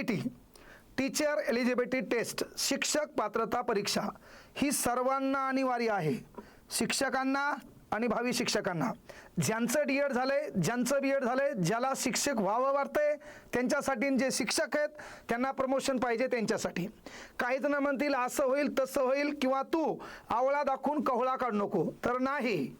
T T teacher eligibility test शिक्षक पात्रता परीक्षा ही सर्वांना अनिवार्य आहे. शिक्षकांना आणि भावी शिक्षकांना. ज्यांचं डी एड झालंय ज्यांचं बी एड झालंय ज्याला शिक्षक व्हावं वाटतंय त्यांच्यासाठी जे शिक्षक आहेत त्यांना प्रमोशन पाहिजे त्यांच्यासाठी. काही जण म्हणतील असं होईल तसं होईल किंवा तू आवळा दाखवून कवळा काढू नको. तर नाही.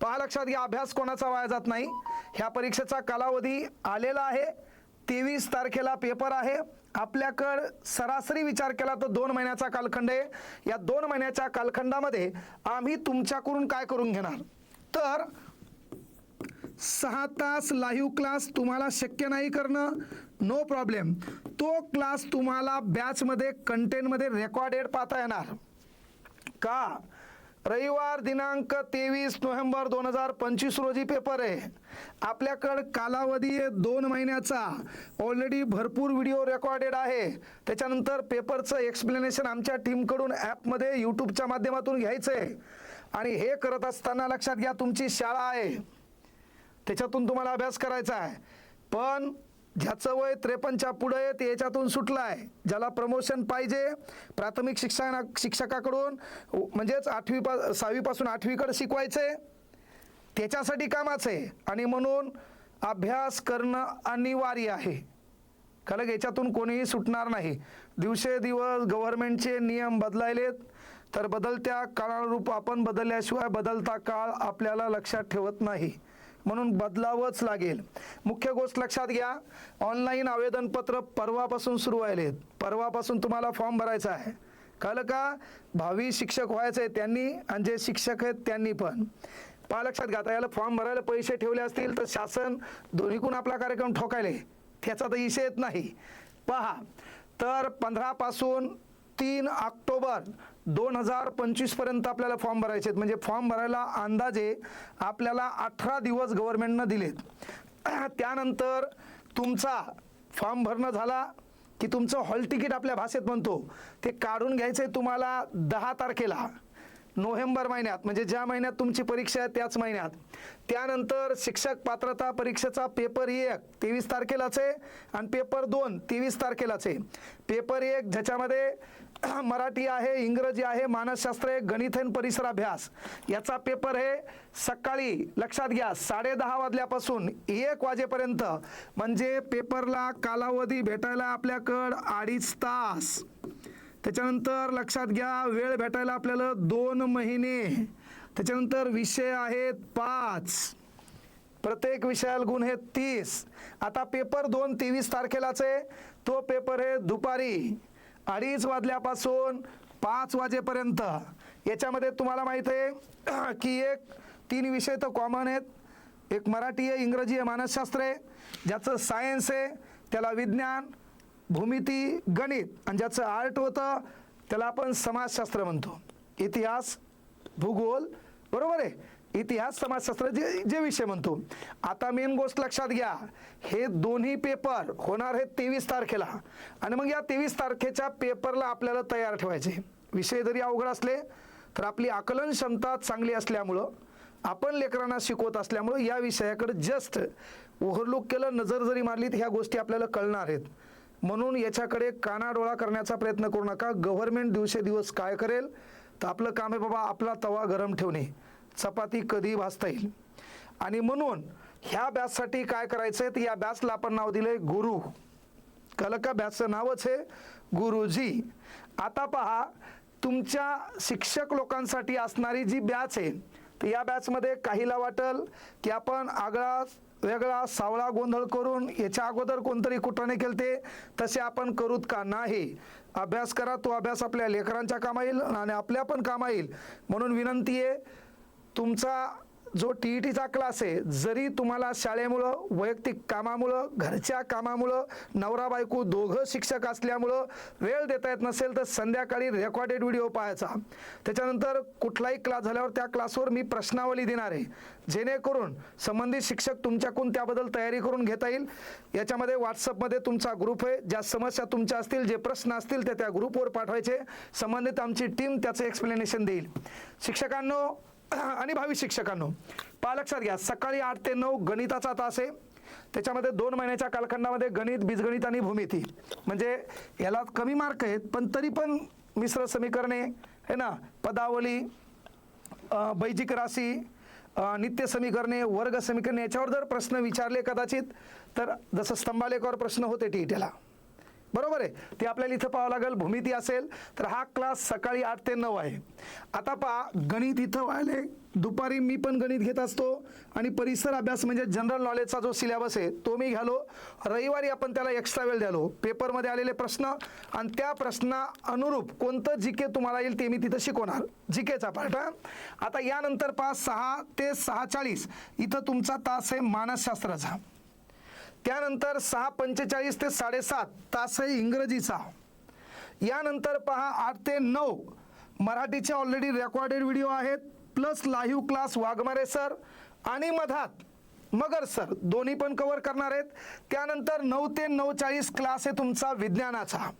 पहा लक्षात घ्या अभ्यास कोणाचा वाया जात नाही. ह्या परीक्षेचा कालावधी आलेला आहे. तेवीस तारखेला पेपर आहे. आपल्याकडं सरासरी विचार केला तर दोन महिन्याचा कालखंड आहे. या दोन महिन्याच्या कालखंडामध्ये आम्ही तुमच्याकडून काय करून घेणार? तर सहा तास लाईव्ह क्लास तुम्हाला शक्य नाही करणं नो प्रॉब्लेम. तो क्लास तुम्हाला बॅचमध्ये कंटेंटमध्ये रेकॉर्डेड पाहता येणार. का? रविवार दिनांक तेवीस नोव्हेंबर दोन हजार पंचवीस रोजी पेपर आहे. आपल्याकडं कालावधी आहे दोन महिन्याचा. ऑलरेडी भरपूर व्हिडिओ रेकॉर्डेड आहे. त्याच्यानंतर पेपरचं एक्सप्लेनेशन आमच्या टीमकडून ॲपमध्ये यूट्यूबच्या माध्यमातून घ्यायचं आहे. आणि हे करत असताना लक्षात घ्या तुमची शाळा आहे. त्याच्यातून तुम्हाला अभ्यास करायचा आहे. पण ज्याचं वय त्रेपन्नच्या पुढं आहे ते याच्यातून सुटलं आहे ज्याला प्रमोशन पाहिजे प्राथमिक शिक्षणा शिक्षकाकडून म्हणजेच आठवी पा सहावीपासून आठवीकडे शिकवायचं आहे त्याच्यासाठी कामाचं आहे. आणि म्हणून अभ्यास करणं अनिवार्य आहे. कारण याच्यातून कोणीही सुटणार नाही. दिवसेदिवस गव्हर्नमेंटचे नियम बदलायलेत तर बदलत्या काळानुरूप आपण बदलल्याशिवाय बदलता काळ आपल्याला लक्षात ठेवत नाही. म्हणून बदलावंच लागेल. मुख्य गोष्ट लक्षात घ्या ऑनलाईन आवेदनपत्र परवापासून सुरू व्हायलेत परवापासून तुम्हाला फॉर्म भरायचा आहे. कळलं का? भावी शिक्षक व्हायचं आहे त्यांनी आणि जे शिक्षक आहेत त्यांनी पण. पहा लक्षात घ्या आता याला फॉर्म भरायला पैसे ठेवले असतील तर शासन दोन्हीकून आपला कार्यक्रम ठोकायले. त्याचा तर विषय येत नाही. पहा तर पंधरापासून तीन ऑक्टोबर दोन हजार पंचवीसपर्यंत आपल्याला फॉर्म भरायचे आहेत. म्हणजे फॉर्म भरायला अंदाजे आपल्याला अठरा दिवस गव्हर्नमेंटनं दिलेत. त्यानंतर तुमचा फॉर्म भरणं झाला की तुमचं हॉल तिकीट आपल्या भाषेत म्हणतो ते काढून घ्यायचं आहे तुम्हाला दहा तारखेला. नोव्हेंबर महिन्यात म्हणजे ज्या महिन्यात तुमची परीक्षा आहे त्याच महिन्यात. त्यानंतर शिक्षक पात्रता परीक्षेचा पेपर एक तेवीस तारखेलाच आहे आणि पेपर दोन तेवीस तारखेलाच. आहे पेपर एक ज्याच्यामध्ये मराठी आहे इंग्रजी आहे मानसशास्त्र आहे गणित आणि परिसराभ्यास. याचा पेपर हे सकाळी लक्षात घ्या साडे दहा वाजल्यापासून एक वाजेपर्यंत. म्हणजे पेपरला कालावधी भेटायला आपल्याकडं अडीच तास. त्याच्यानंतर लक्षात घ्या वेळ भेटायला आपल्याला दोन महिने. त्याच्यानंतर विषय आहेत पाच. प्रत्येक विषयाला गुण हे तीस. आता पेपर दोन तेवीस तारखेलाच आहे. तो पेपर आहे दुपारी. अडीच वाजल्यापासून पाच वाजेपर्यंत. याच्यामध्ये तुम्हाला माहीत आहे की एक तीन विषय तर कॉमन आहेत. एक मराठी आहे इंग्रजी आहे मानसशास्त्र आहे. ज्याचं सायन्स आहे त्याला विज्ञान भूमिती गणित आणि ज्याचं आर्ट होतं त्याला आपण समाजशास्त्र म्हणतो. इतिहास भूगोल बरोबर आहे? इतिहास समाजशास्त्र जे जे विषय म्हणतो. आता मेन गोष्ट लक्षात घ्या. हे दोन्ही पेपर होणार हे तेवीस तारखेला. आणि मग या तेवीस तारखेच्या पेपरला आपल्याला तयार ठेवायचे. विषय जरी अवघड असले तर आपली आकलन क्षमता चांगली असल्यामुळं आपण लेकरांना शिकवत असल्यामुळं या विषयाकडे जस्ट ओव्हरलुक केलं नजर जरी मारली तर ह्या गोष्टी आपल्याला कळणार आहेत. म्हणून याच्याकडे कानाडोळा करण्याचा प्रयत्न करू नका. गव्हर्नमेंट दिवसेदिवस काय करेल? तर आपलं काम आहे बाबा आपला तवा गरम ठेवणे. चपाती कधी भाजता येईल? आणि म्हणून ह्या बॅचसाठी काय करायचं आहे तर या बॅचला आपण नाव दिलं आहे गुरु. कळलं का बॅचचं नावच आहे गुरुजी. आता पहा तुमच्या शिक्षक लोकांसाठी असणारी जी बॅच आहे तर या बॅचमध्ये काहीला वाटल की आपण आगळा वेगळा सावळा गोंधळ करून याच्या अगोदर कोणतरी कुटाने केलते तसे आपण करूत का नाही? अभ्यास करा तो अभ्यास आपल्या लेकरांच्या कामा येईल आणि आपल्या पण कामा येईल म्हणून विनंती आहे तुमचा जो टी ई टीचा क्लास आहे जरी तुम्हाला शाळेमुळं वैयक्तिक कामामुळं घरच्या कामामुळं नवरा बायको दोघं शिक्षक असल्यामुळं वेळ देता येत नसेल तर संध्याकाळी रेकॉर्डेड व्हिडिओ पाहायचा. त्याच्यानंतर कुठलाही क्लास झाल्यावर त्या क्लासवर मी प्रश्नावली देणार आहे. जेणेकरून संबंधित शिक्षक तुमच्याकडून त्याबद्दल तयारी करून घेता येईल. याच्यामध्ये व्हॉट्सअपमध्ये तुमचा ग्रुप आहे. ज्या समस्या तुमच्या असतील जे प्रश्न असतील ते त्या ग्रुपवर पाठवायचे. संबंधित आमची टीम त्याचं एक्सप्लेनेशन देईल. शिक्षकांनो आणि भावी शिक्षकांनो पहा लक्षात घ्या सकाळी आठ ते नऊ गणिताचा तास आहे. त्याच्यामध्ये दोन महिन्याच्या कालखंडामध्ये गणित बीजगणित आणि भूमिती. म्हणजे याला कमी मार्क आहेत पण तरी पण मिश्र समीकरणे है ना? पदावली बैजिक राशी नित्य समीकरणे वर्ग समीकरणे याच्यावर जर प्रश्न विचारले कदाचित तर जसं स्तंभालेखावर प्रश्न होते टी टीला बरोबर आहे. ते आपल्याला इथं पाहावं लागेल भूमिती असेल तर हा क्लास सकाळी आठ ते नऊ आहे. आता पहा गणित इथं व्हायले दुपारी मी पण गणित घेत असतो आणि परिसर अभ्यास म्हणजे जनरल नॉलेजचा जो सिलेबस आहे तो मी घ्यालो रविवारी आपण त्याला एक्स्ट्रा वेळ द्यालो. पेपरमध्ये आलेले प्रश्न आणि त्या प्रश्ना अनुरूप कोणतं जी के तुम्हाला येईल ते मी तिथं शिकवणार. जी केचा पार्ट आता यानंतर पहा सहा ते सहा चाळीस इथं तुमचा तास आहे मानसशास्त्राचा. त्यानंतर सहा पंचेचाळीस ते साडेसात तास आहे इंग्रजीचा. यानंतर पहा आठ ते नऊ. मराठीचे ऑलरेडी रेकॉर्डेड व्हिडिओ आहेत plus live class Waghmare sir आणि मधात मगर सर दोन्ही पण कव्हर करणार आहेत. त्यानंतर नऊ ते नऊ चाळीस क्लास आहे तुमचा विज्ञानाचा.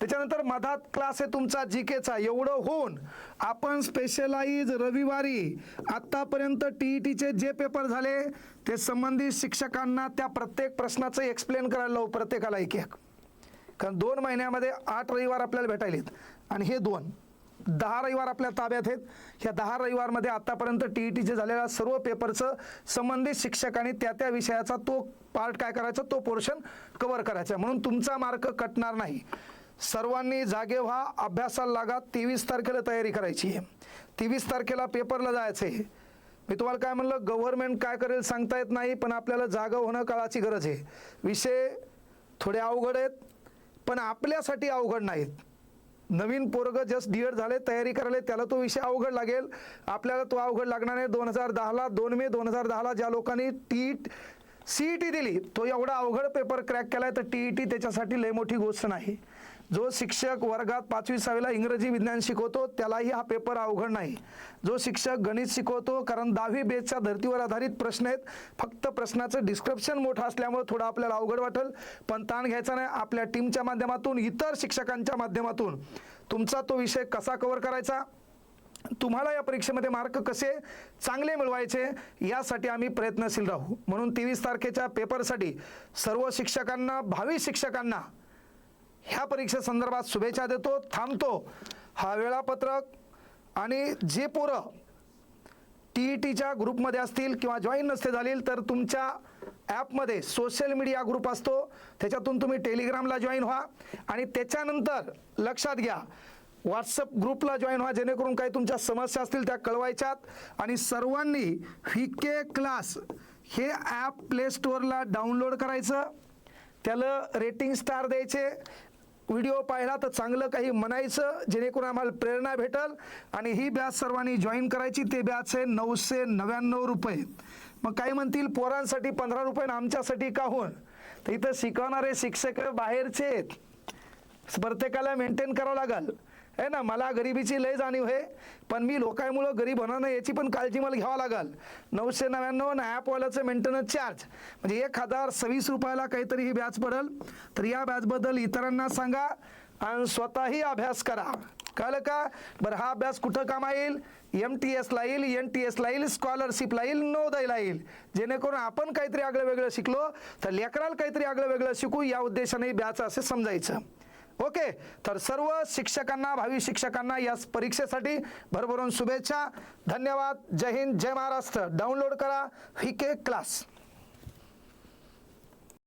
त्याच्यानंतर मधात क्लास आहे तुमचा जी केचा एवढं होऊन आपण स्पेशलाइज रविवारी आत्तापर्यंत टी ई टीचे जे पेपर झाले ते संबंधित शिक्षकांना त्या प्रत्येक प्रश्नाचं एक्सप्लेन करायला लावू प्रत्येकाला एक एक. कारण दोन महिन्यामध्ये आठ रविवार आपल्याला भेटायलेत आणि हे दोन दहा रविवार आपल्या ताब्यात आहेत. ह्या दहा रविवारमध्ये आतापर्यंत टी ई टीचे झालेल्या सर्व पेपरचं संबंधित शिक्षकांनी त्या त्या विषयाचा तो पार्ट काय करायचा तो पोर्शन कव्हर करायचा. म्हणून तुमचा मार्क कटणार नाही. सर्वांनी जागे व्हा अभ्यासाला लागा तेवीस तारखेला तयारी करायची आहे. तेवीस तारखेला पेपरला जायचं आहे. मी तुम्हाला काय म्हणलं गव्हर्नमेंट काय करेल सांगता येत नाही पण आपल्याला जागा होणं काळाची गरज आहे. विषय थोडे अवघड आहेत पण आपल्यासाठी अवघड नाहीत. नवीन पोरग जस्ट डी झाले तयारी करायला त्याला तो विषय अवघड लागेल. आपल्याला तो अवघड लागणार आहे दोन हजार दहाला दोन मे दोन हजार दहाला ज्या लोकांनी टीट सी ई टी दिली तो एवढा अवघड पेपर क्रॅक केलाय तर टी ई टी त्याच्यासाठी लय मोठी गोष्ट नाही. जो शिक्षक वर्गात पाचवी सहावीला इंग्रजी विज्ञान शिकवतो त्यालाही हा पेपर अवघड नाही. जो शिक्षक गणित शिकवतो कारण दहावी बेसच्या धर्तीवर आधारित प्रश्न आहेत फक्त प्रश्नाचं डिस्क्रिप्शन मोठं असल्यामुळे थोडं आपल्याला अवघड वाटेल पण ताण घ्यायचा नाही आपल्या टीमच्या माध्यमातून इतर शिक्षकांच्या माध्यमातून. तुमचा तो विषय कसा कव्हर करायचा? तुम्हाला या परीक्षेमध्ये मार्क कसे चांगले मिळवायचे यासाठी आम्ही प्रयत्नशील राहू. म्हणून तेवीस तारखेच्या पेपरसाठी सर्व शिक्षकांना भावी शिक्षकांना ह्या परीक्षेसंदर्भात शुभेच्छा देतो थांबतो. हा वेळापत्रक आणि जे पोरं टी ई टीच्या ग्रुपमध्ये असतील किंवा जॉईन नसते झालील तर तुमच्या ॲपमध्ये सोशल मीडिया ग्रुप असतो. त्याच्यातून तुम्ही टेलिग्रामला जॉईन व्हा आणि त्याच्यानंतर लक्षात घ्या व्हॉट्सअप ग्रुपला जॉईन व्हा जेणेकरून काही तुमच्या समस्या असतील त्या कळवायच्यात. आणि सर्वांनी व्ही क्लास हे ॲप प्ले स्टोअरला डाउनलोड करायचं. त्याला रेटिंग स्टार द्यायचे. व्हिडिओ पाहिला तर चांगलं काही म्हणायचं जेणेकरून आम्हाला प्रेरणा भेटल. आणि ही बॅच सर्वांनी जॉईन करायची. ते बॅच आहे नऊशे नव्याण्णव रुपये. मग काही म्हणतील पोरांसाठी पंधरा रुपये आणि आमच्यासाठी का होऊन तर इथं शिकवणारे शिक्षक बाहेरचे आहेत. प्रत्येकाला मेंटेन करावं लागेल. आहे ना मला गरिबीची लय जाणीव आहे पण मी लोकांमुळं गरीब होणार नाही याची पण काळजी मला घ्यावं लागेल. नऊशे नव्याण्णव ना ॲपवाल्याचं मेंटेनन्स चार्ज म्हणजे एक हजार सव्वीस रुपयाला काहीतरी ही बॅच पडेल. तर या बॅचबद्दल इतरांना सांगा आणि स्वतःही अभ्यास करा. कळलं का? बरं हा अभ्यास कुठं कामा येईल एम टी एसला येईल एन टी एसला येईल स्कॉलरशिपला येईल नोदयला येईल. जेणेकरून आपण काहीतरी आगळं वेगळं शिकलो तर लेकराला काहीतरी आगळं वेगळं शिकू या उद्देशाने ब्याचं असे समजायचं. ओके तर सर्व शिक्षकांना भावी शिक्षकांना या परीक्षेसाठी भरभरून शुभेच्छा. धन्यवाद. जय हिंद जय महाराष्ट्र. डाउनलोड करा व्ही के क्लास.